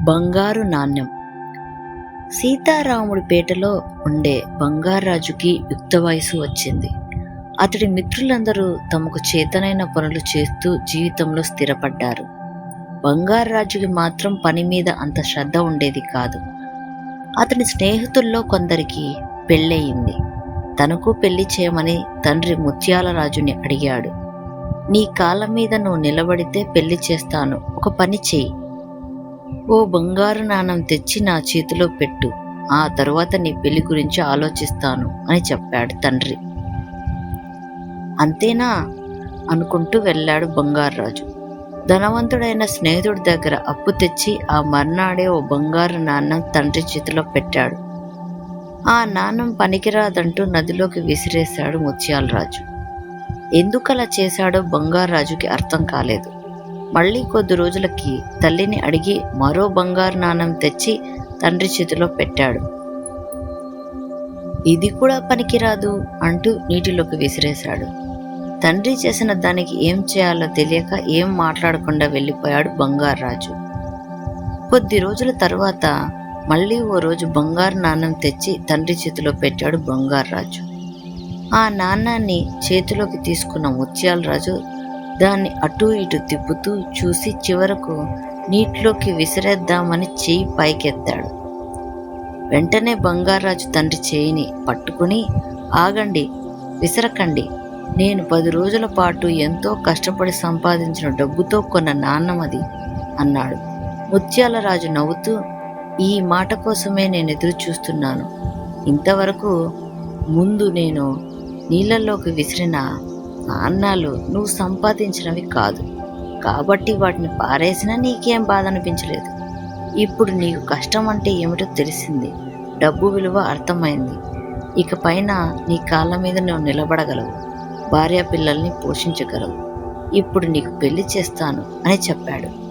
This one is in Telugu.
బంగారు నాణ్యం. సీతారాముడి పేటలో ఉండే బంగారాజుకి యుక్త వయసు వచ్చింది. అతడి మిత్రులందరూ తమకు చేతనైన పనులు చేస్తూ జీవితంలో స్థిరపడ్డారు. బంగారాజుకి మాత్రం పని మీద అంత శ్రద్ధ ఉండేది కాదు. అతని స్నేహితుల్లో కొందరికి పెళ్ళయింది. తనకు పెళ్ళి చేయమని తండ్రి ముత్యాల రాజుని అడిగాడు. నీ కాళ్ళ మీద నువ్వు నిలబడితే పెళ్ళి చేస్తాను. ఒక పని చెయ్యి. ఓ బంగారు నాణం తెచ్చి నా చేతిలో పెట్టు. ఆ తరువాత నీ పెళ్ళి గురించి ఆలోచిస్తాను అని చెప్పాడు తండ్రి. అంతేనా? అనుకుంటూ వెళ్ళాడు బంగారరాజు. ధనవంతుడైన స్నేహితుడి దగ్గర అప్పు తెచ్చి ఆ మర్నాడే ఓ బంగారు నాన్నం తండ్రి చేతిలో పెట్టాడు. ఆ నాణం పనికిరాదంటూ నదిలోకి విసిరేశాడు ముత్యాలరాజు. ఎందుకలా చేశాడో బంగారాజుకి అర్థం కాలేదు. మళ్ళీ కొద్ది రోజులకి తల్లిని అడిగి మరో బంగారు నాణం తెచ్చి తండ్రి చేతిలో పెట్టాడు. ఇది కూడా పనికిరాదు అంటూ నీటిలోకి విసిరేశాడు. తండ్రి చేసిన దానికి ఏం చేయాలో తెలియక ఏం మాట్లాడకుండా వెళ్ళిపోయాడు బంగారాజు కొద్ది రోజుల తర్వాత మళ్ళీ ఓ రోజు బంగారు నాణం తెచ్చి తండ్రి చేతిలో పెట్టాడు బంగారాజు ఆ నాణాన్ని చేతిలోకి తీసుకున్న ముత్యాలరాజు దాన్ని అటు ఇటు తిప్పుతూ చూసి చివరకు నీటిలోకి విసిరేద్దామని చేయి పైకెత్తాడు. వెంటనే బంగారాజు తండ్రి చేయిని పట్టుకుని ఆగండి విసరకండి. నేను పది రోజుల పాటు ఎంతో కష్టపడి సంపాదించిన డబ్బుతో కొన్న నాన్నమది అన్నాడు. ముత్యాలరాజు నవ్వుతూ ఈ మాట కోసమే నేను ఎదురు చూస్తున్నాను. ఇంతవరకు ముందు నేను నీళ్ళల్లోకి విసిరిన నాణాలు నువ్వు సంపాదించినవి కాదు. కాబట్టి వాటిని పారేసినా నీకేం బాధ అనిపించలేదు ఇప్పుడు నీకు కష్టం అంటే ఏమిటో తెలిసింది. డబ్బు విలువ అర్థమైంది. ఇక పైన నీ కాళ్ళ మీద నువ్వు నిలబడగలవు. భార్య పిల్లల్ని పోషించగలవు. ఇప్పుడు నీకు పెళ్ళి చేస్తాను అని చెప్పాడు.